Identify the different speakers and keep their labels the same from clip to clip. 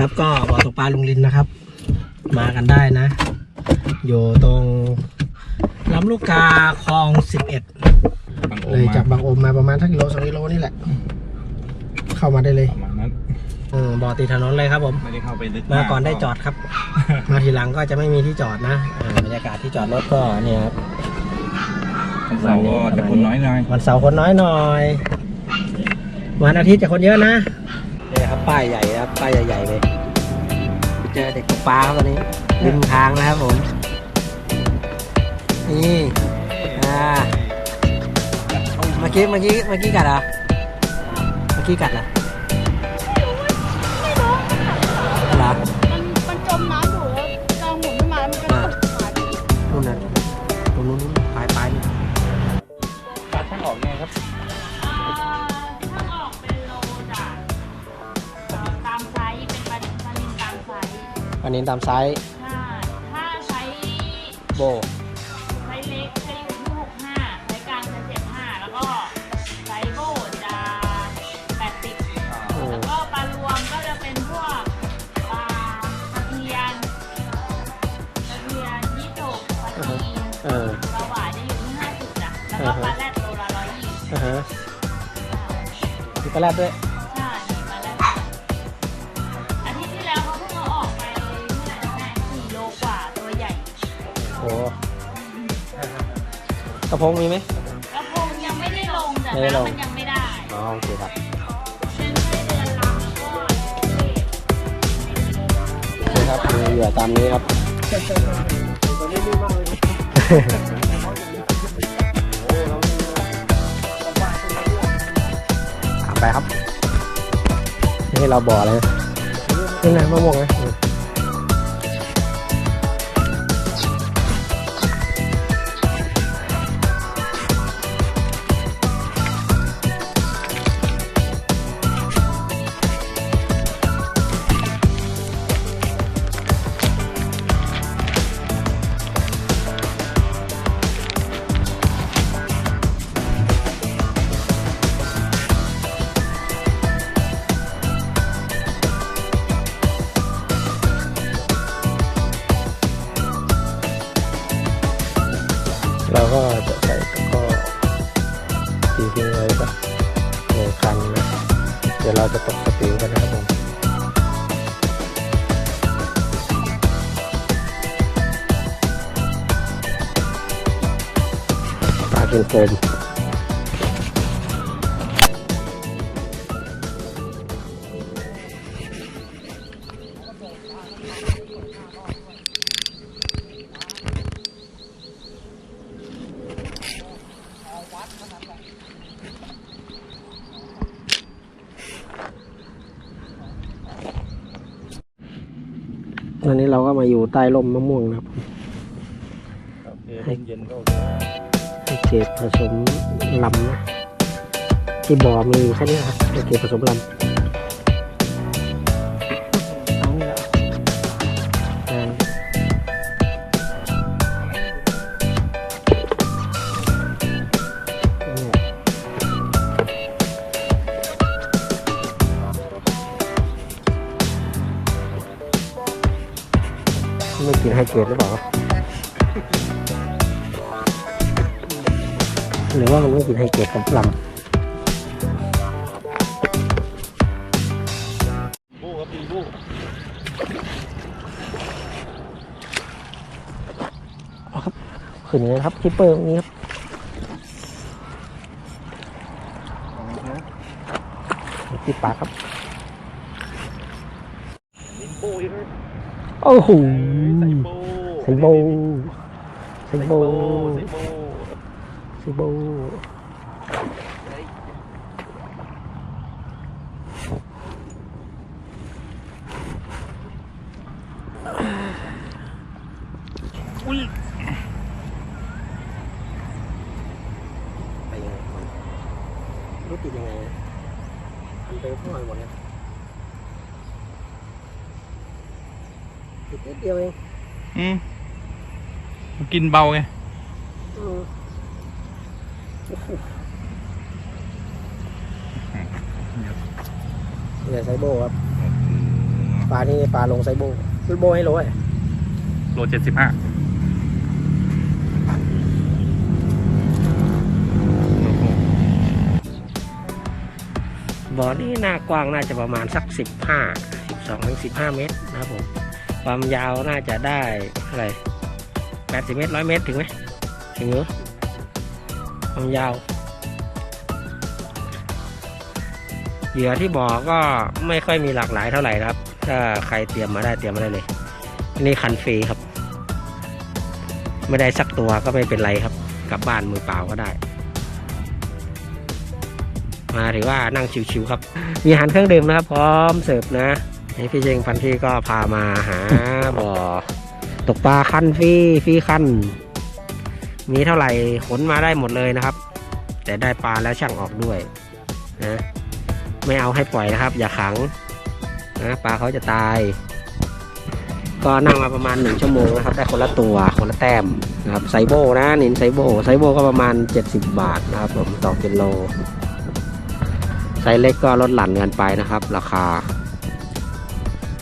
Speaker 1: ครับ ก็บ่อตกปลาลุงลินนะครับ มากันได้นะ อยู่ตรงลำลูกกาคลองสิบเอ็ด
Speaker 2: บางโอ
Speaker 1: เลย
Speaker 2: มา
Speaker 1: จากบางโอมมาประมาณทักกิโลสองกิโลนี่แหละ เข้ามาได้เลย
Speaker 2: ประมาณนั้น
Speaker 1: เออบ่อติดถนนเลยครับผม
Speaker 2: ไม่ได้เข้าไปลึก
Speaker 1: มาก่อนได้จอดครับ มาทีหลังก็จะไม่มีที่จอดนะอ่าบรรยากาศที่จอดรถก็เนี่ยครับ
Speaker 2: วันเสาร์ก็จะคนน้อยหน่อย
Speaker 1: วันเสาร์คนน้อยหน่อย วันอาทิตย์จะคนเยอะนะ ครับป้ายใหญ่นะครับป้ายใหญ่ๆเลยเจอเด็กตกปลาครับตอนนี้ริมทางนะครับผมนี่อ่าเมื่อกี้เมื่อกี้เมื่อกี้กัดเหรอเมื่อกี้กัดเหรอเหรอ
Speaker 3: มันมันจมน้ำอยู่แล้วกลังหมุนขึ้นมาแล้วมันก็ตกหายไป
Speaker 1: นู่นน่ะตรงนู้นนู่นปลายปลายนี่
Speaker 2: ปลาช่างออกไงครับ
Speaker 3: อันนี้ตามไซส์ถ้าถ้าไซส์
Speaker 1: โบ
Speaker 3: ไซส์เล็กจะอยู่ที่หกห้าไซส์กลางจะเจ็ดห้าแล้วก็ไซส์โบจะแปดสิบ
Speaker 1: เออ
Speaker 3: แล้วก็ปลารวมก็จะเป็นพวกปลาตะเพียนตะเพียนยี่โจกปลาจีน
Speaker 1: เออ
Speaker 3: ปลาหวายจะอยู่ที่ห้าสิบจ้ะแล้วก็ปลาแรดโลละร้อยยี่สิบ
Speaker 1: อ่าฮะมีปลาแรดด้วย
Speaker 3: กระ
Speaker 1: พงมีไหม
Speaker 3: กระพงยังไม่ได้ลงแต่
Speaker 1: ไม่ได้ลง
Speaker 3: น้ำมันยังไม่ได้
Speaker 1: อ๋อโอเคครับ
Speaker 3: เป็นไส้เดือนลำก็
Speaker 1: นี่ครับมีเหยื่อตามนี้ครับถามไปครับนี่เราบ่ออะไรนะนี่นะมะม่วงนะ เราจะตกสติวกันนะครับผมปลากินโฟมตอ ก็มาอยู่ใต้ร่มมะม่วงนะครับ
Speaker 2: โอเคร่มเย็นก็โอเค
Speaker 1: ให้เกรดผสมลำนะที่บ่อมีอยู่แค่นี้ครับให้เกรดผสมลำินให้เกรดหรือเปล่า หรือว่ามันไม่กินไฮเกรดกับล
Speaker 2: บู้ครับปีบู้ำ
Speaker 1: ขึ้นเลยนะครับคิปเปอร์ตรงนี้ครับที่ปากครับโอ้โห
Speaker 2: ใส่บู
Speaker 1: ใส่โบใส่โบ
Speaker 2: ใส่บู
Speaker 1: ใส่โบไปยัง
Speaker 2: กินเบาไง
Speaker 1: อืมเหลือไซโบครับ
Speaker 2: อืม
Speaker 1: ปลานี่ปลาลงไซโบไซโบให้โลย
Speaker 4: โลเจ็ดสิบห้า
Speaker 1: บ่อนี่หน้ากว้างน่าจะประมาณสักสิบห้าสิบสองถึงสิบห้าเมตรนะครับผม ความยาวน่าจะได้เท่าไหร่ แปดสิบเมตรร้อยเมตรถึงไหมถึงหรือความยาวเหยื่อที่บ่อก็ไม่ค่อยมีหลากหลายเท่าไหร่ครับ ถ้าใครเตรียมมาได้เตรียมมาได้เลยนี่คันฟรีครับ ไม่ได้สักตัวก็ไม่เป็นไรครับ กลับบ้านมือเปล่าก็ได้ มาถือว่านั่งชิวๆครับ มีอาหารเครื่องดื่มนะครับ พร้อมเสิร์ฟนะนี่พี่เชงพันที่ก็พามาหาบ่อ ตกปลาคันฟรีฟรีคัน มีเท่าไหร่ขนมาได้หมดเลยนะครับ แต่ได้ปลาแล้วช่างออกด้วยนะไม่เอาให้ปล่อยนะครับ อย่าขังนะปลาเขาจะตาย ก็นั่งมาประมาณหนึ่งชั่วโมงนะครับได้คนละตัวคนละแต้มนะครับไซโบนะนินไซโบไซโบก็ประมาณ 70 บาทนะครับผมต่อกิโลไซเล็กก็ลดหลั่นกันไปนะครับ ราคา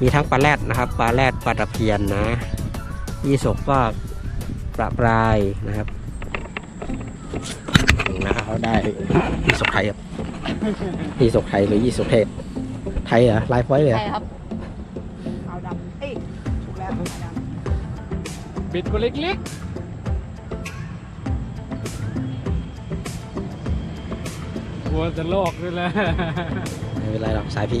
Speaker 1: มีทั้งปลาแรดนะครับปลาแรดปลาตะเพียนนะ ยี่สกก็ประปรายนะครับนะครับเขาได้ยี่สกไทยครับยี่สกไทยหรือยี่สกเทศ ไทยเหรอลายพอยต์เลยเหร
Speaker 5: ใช่
Speaker 1: อ
Speaker 5: ครับขาวดำเอ้ยถูกแล้วขาวด
Speaker 4: บิดตัวเล็กๆกลัวจะลอกด้วยแหละ
Speaker 1: ไม่เป็นไรหรอกสายพี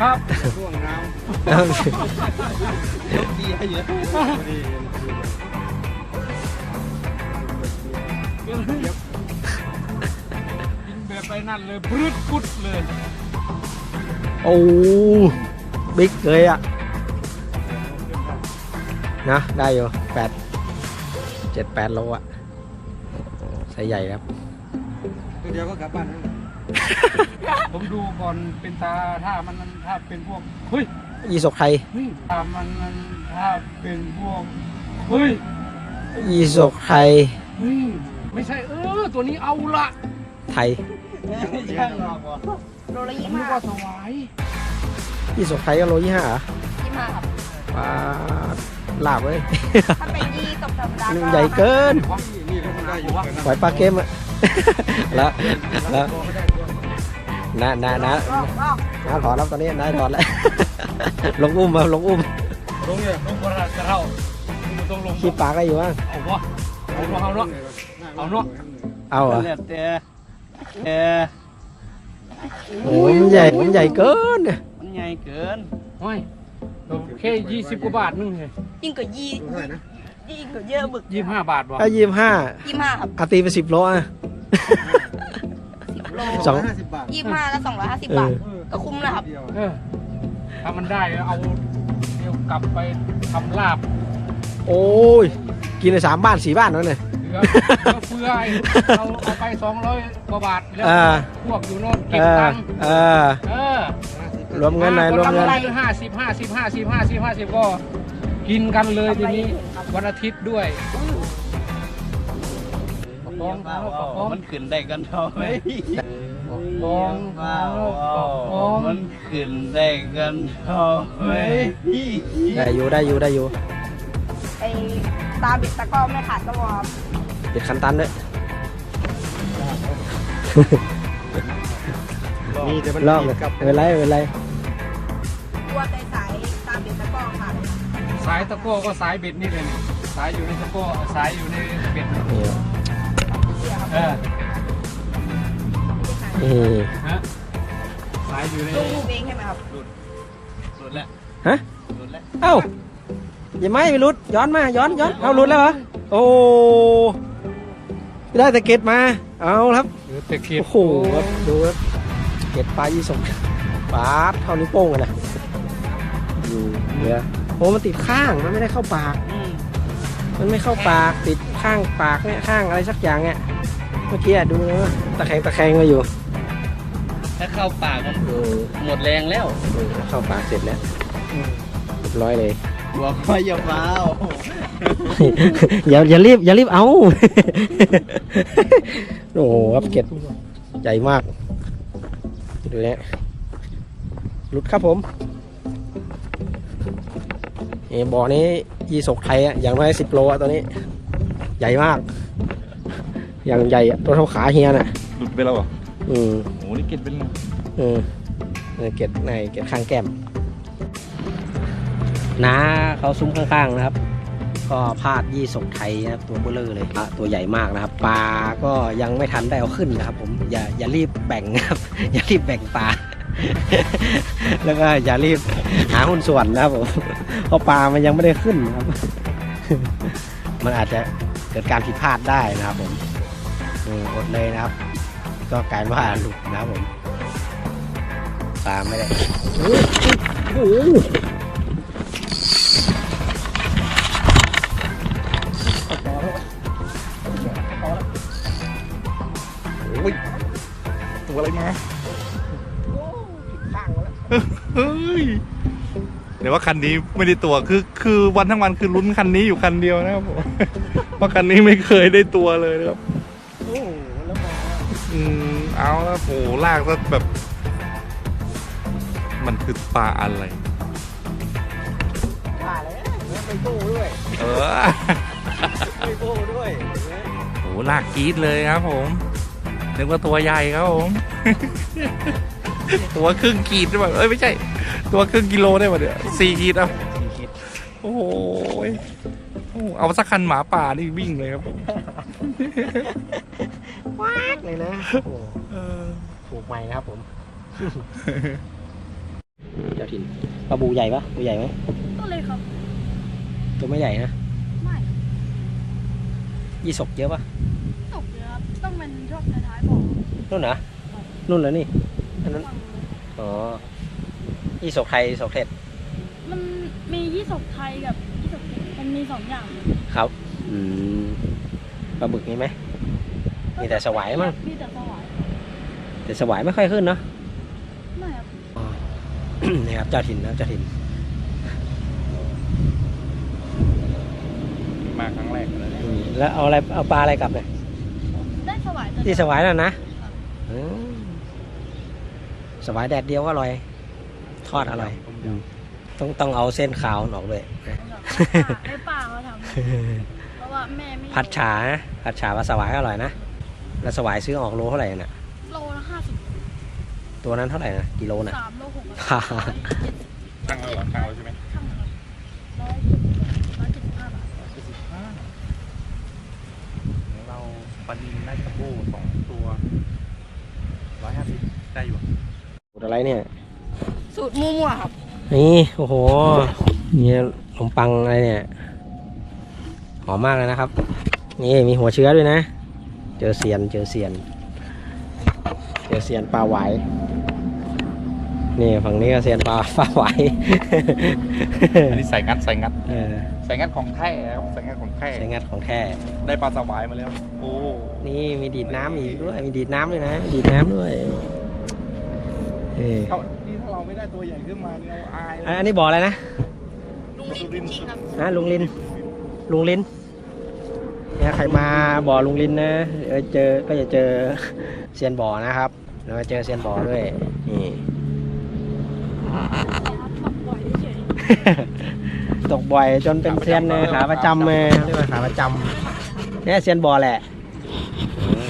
Speaker 4: ครับช่วงน้ำดีให้เยอะดียิงแบบไปนั่นเลยพรึดพุดเลย
Speaker 1: โอ้บิ๊กเลยอะนะได้อยู่แปดเจ็ดแปดโลอะไซส์ใหญ่ครับ
Speaker 4: เดี๋ยวก็กลับบ้านแล้ว ผมดูก่อนเป็นตาถ้ามันถ้าเป็นพวกเฮ้ย
Speaker 1: ยี่สกไทย
Speaker 4: เฮ้ยถ้ามันมันถ้าเป็นพวกเฮ้ย
Speaker 1: ยี่สกไทย
Speaker 4: เฮ้ยไม่ใช่เออตัวนี้เอาละ
Speaker 1: ไทยำ
Speaker 5: โลละยี่
Speaker 4: นึ
Speaker 5: ห้าก
Speaker 4: ว่าสวาย
Speaker 1: ยี่สกไทยก็โลยี่ห้าเหรอ
Speaker 5: ยี่ห้าครับ
Speaker 1: ปลาลาบเลย
Speaker 5: ถ้าเป็นยี่ตกธรรมดา
Speaker 1: นี่
Speaker 5: ก็
Speaker 1: ใหญ่เกิน
Speaker 4: วะนี่ก็ได้อยู่วะ
Speaker 1: ปล่อยปลาเกมอะแล้วแล้ว นะนะนะ
Speaker 5: ออกออก
Speaker 1: นะถอนแล้วตอนนี้นายถอนแล้ว ลงอุ้มมาลงอุ้ม
Speaker 4: ลงเนี่ยลงกระจะเท่าต้องลง
Speaker 1: ขี้ปากได้อยู่บ้าง
Speaker 4: เอาวะเอาวะเอาเนาะเอาเนาะ
Speaker 1: เอาเหรอ
Speaker 4: แล้วแต่แต่
Speaker 1: โอ้ยมันใหญ่ มันใหญ่เกินเนี่ย
Speaker 4: มันใหญ่เกินโอ้ยแค่ยี่สิบกว่าบาทนึงไง
Speaker 5: ยิ่งกว่ายี่ยิ่งกว่าเยอะบึก
Speaker 4: ยี่สิบห้าบาทวะ
Speaker 1: ถ้ายี่ห้า
Speaker 5: ยี่ห้าครับ
Speaker 1: อาตีไปสิบโลอะ
Speaker 5: สิบโล
Speaker 1: สอง
Speaker 5: ยี่ห้าก็สองร้อยห้าสิบ
Speaker 1: เออ
Speaker 5: บาทก็คุ้มนะครับ
Speaker 4: เออถ้ามันได้เอาเดี๋ยวกลับไปทำลาบ
Speaker 1: โอ้ย กินในสามบ้านสี่บ้านนั่นเลย
Speaker 4: เหลือเพื่อไอ้เราเอาไปสองร้อยกว่าบาทแล้ว
Speaker 1: อ่า
Speaker 4: พวกอยู่โน่น
Speaker 1: เอ
Speaker 4: เก็บ
Speaker 1: อ
Speaker 4: ตังค์
Speaker 1: เออ
Speaker 4: เออ
Speaker 1: รวมเงินหน่อยรวมเงิน
Speaker 4: ห้าสิบห้าสิบห้าสิบห้าสิบห้าสิบก็ กินกันเลยทีนี้วันอาทิตย์ด้วยประคองเท้าประคอง
Speaker 6: มันขึ้นได้กันเท่าไหม
Speaker 4: ประคองเท้าประคอง
Speaker 6: มันขึ้นได้กันเท่าไหม
Speaker 1: ได้อยู่ได้อยู่ได้อยู่
Speaker 5: ไอ้ตาบิดตะกร้อไม่ขาดก็วอร์ม
Speaker 1: ติดคันตันด้วย
Speaker 4: นี่แต่มัน
Speaker 1: ลอกเลยไม่เป็นไรไม่เป็นไร
Speaker 5: ตัวใจสายตาบิดตะกร้อขาด
Speaker 4: สายตะโก้ก็สายเบ็ดนี่เลยนี่สายอยู่ในตะโก้สายอยู่ในเบ็ด
Speaker 1: นี่
Speaker 4: เออ
Speaker 1: นี่
Speaker 4: ฮะสายอยู่ใน
Speaker 5: ลูกลูกเองใช่ไหมครับ
Speaker 6: หลุดแล้ว
Speaker 1: ฮะ
Speaker 6: หลุดแล้ว
Speaker 1: เอ้าอย่าไม่ไม่รุดย้อนมาย้อนย้อนเอารุดแล้วเหรอโอ้ได้แต่เก็ตมา เอาครับ
Speaker 4: หรือตะเกียบ
Speaker 1: โอ้โหครับดูครับเก็ตปลายี่สกปลาดเท่านิ้วโป้งกันนะอยู่เหลือโอ้มันติดข้างมันไม่ได้เข้าปากมันไม่เข้าปากติดข้างปากเนี่ยข้างอะไรสักอย่างเนี่ยเมื่อกี้อะดูนะว่าตะแคงตะแคงมาอยู่
Speaker 6: ถ้าเข้าปากมัน
Speaker 1: เออ
Speaker 6: หมดแรงแล้ว
Speaker 1: เออเข้าปากเสร็จแล้วรียบร้อยเลย
Speaker 6: บอกว่าอย่าเฝ้า
Speaker 1: อย่าอย่ารีบอย่ารีบเอา โอ้โหครับเก็ดใหญ่มากดูเนี่ยหลุดครับผมเอบ่อนี้ยี่สกไทยอะอย่างน้อยสิบโลอะตัวนี้ ใหญ่มาก อย่างใหญ่อะตัวเท่าขาเฮียน่ะ
Speaker 2: หลุดไปแล้วเหรอ
Speaker 1: อืม
Speaker 2: โอ้ นี่เก็ตเป็นไง
Speaker 1: อืมเก็ดในเก็ดข้างแก้มน้าเขาซุ้มข้างๆนะครับ ก็พาดยี่สกไทยนะครับตัวเบลเลอร์เลยอะตัวใหญ่มากนะครับปลาก็ยังไม่ทันได้เอาขึ้นนะครับ ผมอย่าอย่ารีบแบ่งนะครับ อย่ารีบแบ่งปลาแล้วก็อย่ารีบหาหุ้นส่วนนะครับผมเพราะปลามันยังไม่ได้ขึ้นนะครับ มันอาจจะเกิดการผิดพลาดได้นะครับผมอดเลยนะครับ ก็กายว่าหลุดนะครับผมปลาไม่ได้โอ้โอ้
Speaker 2: ยตัวอะไรมา
Speaker 1: ข้างมาแล้ว
Speaker 2: เฮ้ยเดี๋ยวว่าคันนี้ไม่ได้ตัวคือคือวันทั้งวันคือลุ้นคันนี้อยู่คันเดียวนะครับผมเพราะคันนี้ไม่เคยได้ตัวเลยนะครับ
Speaker 1: อ้โหแล้วมา
Speaker 2: อืมเอาแล้วโหลากซะแบบ มันคือปลาอะไร
Speaker 1: ว่าแล้วแล้วไปโบ้ด้วย
Speaker 2: เออ
Speaker 1: ไปโบ้ด้วย
Speaker 2: โหลากกรีดเลยครับผม นึกว่าตัวใหญ่ครับผม ตัวครึ่งขีดได้ป่ะเอ้ยไม่ใช่ ตัวครึ่งกิโลได้ป่ะเนี่ยสี่ขีดเอา
Speaker 1: สี่คิด
Speaker 2: โอ้โหยโอ้เอาสักคันหมาป่านี่วิ่งเลยครับผม
Speaker 1: วากเลยนะโอ้
Speaker 2: เออ
Speaker 1: ถูกใหม่นะครับผม เจ้าถิ่นปลาบูใหญ่ปะบูใหญ่ไหม
Speaker 3: ก็เลยครับ
Speaker 1: ตัวไม่ใหญ่นะ
Speaker 3: ไม่
Speaker 1: ยี่สกเยอะปะ
Speaker 3: ตกเลยครับต้องเป็นช่วงท้ายๆบอก
Speaker 1: นู่นเหรอนู่นเหรอนี่อันนั้นอ๋อยี่สกไทยยี่สกเทศ
Speaker 3: มันมียี่สกไทยกับยี่สกเทศมันมีสองอย่าง
Speaker 1: ครับ อืมปลาบึกมีไหม มีแต่สวายมั้ง
Speaker 3: มีแต่สวาย
Speaker 1: แต่สวายไม่ค่อยขึ้นเนาะ
Speaker 3: ไม่ครับ
Speaker 1: นี่ครับเจ้าถิ่นนะครับเจ้าถิ่น
Speaker 2: มาครั้งแรกเลย
Speaker 1: อืมแล้วเอาอะไรเอาปลาอะไรกลับเนี่ย
Speaker 3: ได้สวายตัว
Speaker 1: ที่ส
Speaker 3: เดียว
Speaker 1: วายนั่นนะอืมสวายแดดเดียวก็อร่อย ทอดอร่อยอืมต้องต้องเอาเส้นขาวออกด้วยนะ
Speaker 3: ให้ป้าเขาทำเพราะว่าแม่ไม่อยู่
Speaker 1: ผัดฉานะผัดฉาปลาสวายอร่อยนะ แล้วสวายซื้อออกโลเท่าไหร่น่ะ
Speaker 3: โลละห้าสิบ
Speaker 1: ตัวนั้นเท่าไหร่นะกิโลน่ะ
Speaker 3: สามโลหก
Speaker 1: ฮ่า
Speaker 3: ร้อยเจ็ดสิบ
Speaker 2: ตั้งแล้วเหรอตั้งแล้วใช่ไหม
Speaker 3: ข้างครับร้อยเจ็ดสิบร้อยเจ็ดสิบห้าบาท
Speaker 2: ของเราปลานินได้ตะโก้สองตัวร้อยห้าสิบได้อยู่
Speaker 1: สูตรอะไรเนี่ย
Speaker 3: สูตรมั่วๆครับ
Speaker 1: นี่โอ้โหนี่ขนมปังอะไรเนี่ย หอมมากเลยนะครับ นี่มีหัวเชื้อด้วยนะ เจอเซียน เจอเซียน เจอเซียนปลาไหวายนี่ฝั่งนี้ก็เซียนปลาปลาไหวาย
Speaker 2: อันนี้ใส่งัดใส่งัด
Speaker 1: เออ
Speaker 2: ใส่งัดของแท้ครับใส่งัดของแท้
Speaker 1: ใช้งัดของแท้
Speaker 2: ได้ปลาสวายมาแล้ว โอ้
Speaker 1: นี่มีดีดน้ำอีกด้วย มีดีดน้ำด้วยนะมีดีดน้ำด้วยเออ
Speaker 2: เท่าที่ถ้าเราไม่ได้ตัวใหญ่ขึ้นมาเนี่ยเราอาย
Speaker 1: อะอันนี้บ่ออะไรนะ
Speaker 3: ลุงลินจริงครับ
Speaker 1: ฮะลุงลินลุงลิน เนี่ยใครมาบ่อลุงลินนะเออเจอก็จะเจอเซียนบ่อนะครับแล้วก็เจอเซียนบ่อด้วยนี่
Speaker 3: ครับปล่อยเฉย
Speaker 1: ตกบ่อยจนเป็นเซียนเลยขาประจำเลยเรียกว่าขาประจำเนี่ยเซียนบ่อแหละอืม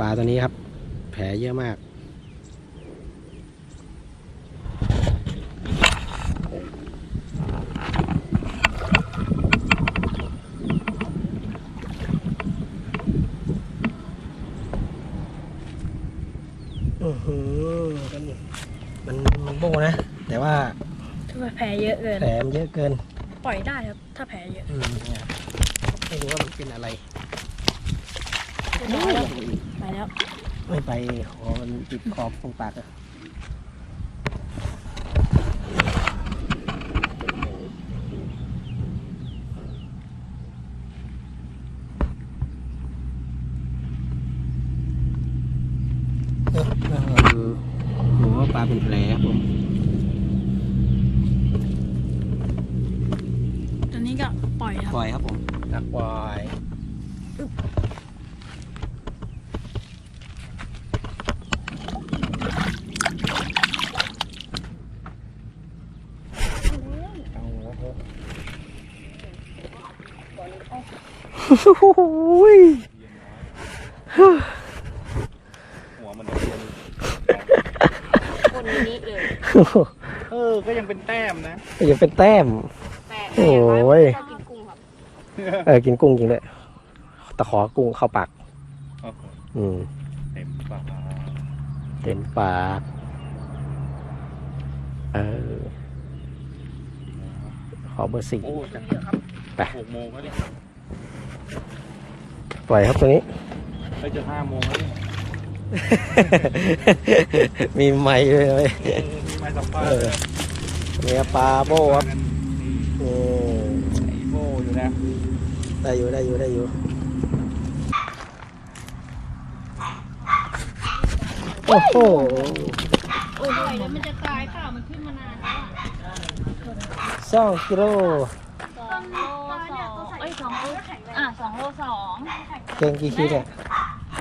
Speaker 1: ปลาตัวนี้ครับ แผลเยอะมาก มันมันมันโบนะ แต่ว่า
Speaker 3: ถ้าแผลเยอะเกิน
Speaker 1: แผลมันเยอะเกิน
Speaker 3: ปล่อยได้ครับ ถ้าแผลเยอะ
Speaker 1: อืมเนี่ยไม่รู้ว่ามันเป็นอะไร
Speaker 3: ไปแล้ว
Speaker 1: ไม่ไปขอมันติดขอบตรงปากอะ คือหัวปลาเป็นแผลครับผม ตอนนี้ก็ปล่อยครับ
Speaker 2: ปล่อยครับผม นักป
Speaker 3: ล่อย เลย
Speaker 2: เออ ก็ยังเป็นแต้มนะ
Speaker 1: ยังเป็นแต้ม
Speaker 3: แต่
Speaker 1: โอ้ย
Speaker 3: ชอบกินกุ้งครับ
Speaker 1: เออกินกุ้งจริงเลยตะขอกุ้งเข้าปาก
Speaker 2: โอ้โห
Speaker 1: อืม
Speaker 2: เต็มปาก
Speaker 1: เต็มปาก เออ ขอเบอร์สี่
Speaker 2: โอ้จังเยอะครับ
Speaker 1: ไป
Speaker 2: หกโมงแล้วเนี่ย
Speaker 1: ปล่อยครับตัวนี้
Speaker 2: ไปจะห้าโมงแล้วเนี่ย
Speaker 1: มีไม้ด้วยเว้ย
Speaker 2: เออมีไม้สัมภาษ
Speaker 1: เอ
Speaker 2: ณ์
Speaker 1: อเนี่ยปลาโบครับ
Speaker 2: นี่
Speaker 1: อืม
Speaker 2: ไอโบอยู่นะ
Speaker 1: ได้อยู่ได้อยู่ได้อยู่โอ้โห
Speaker 3: โอ้ยเดี๋ยวมันจะตายเปล่ามันขึ้นมานานแล้วอะ
Speaker 1: สองกิโล
Speaker 3: สองโลสองเอ้ยสองโลอะสองโลสอง
Speaker 1: เก่งกี่คิดเนี่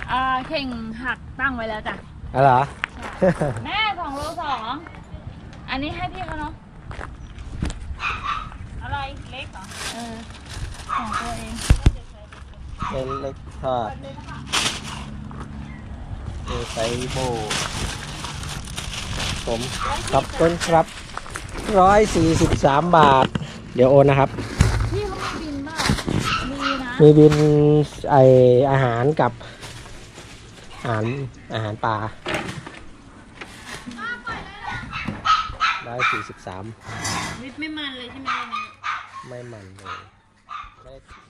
Speaker 1: ย
Speaker 3: อ่าเข่งหักตั้งไว้แล้วจ้ะ
Speaker 1: อะไรเหรอ
Speaker 3: แม่สองโลสองอันนี้ให้พี่เขาเนาะอะไรเล็กเหรอเออของตัวเอง
Speaker 1: เป็นเล็กทอดเอไซโบผมขอบคุณครับร้อยสี่สิบสามบาท เดี๋ยวโอนนะครับ
Speaker 3: พี่เขามีบินบ้างมีนะ
Speaker 1: มีบินไออาหารกับ อาหารอาหารปลาร้อยสี่สิบสาม
Speaker 3: วิทย์ไม่มันเลยใช่ไหมวันนี้
Speaker 1: ไม่มันเลยไม่ได้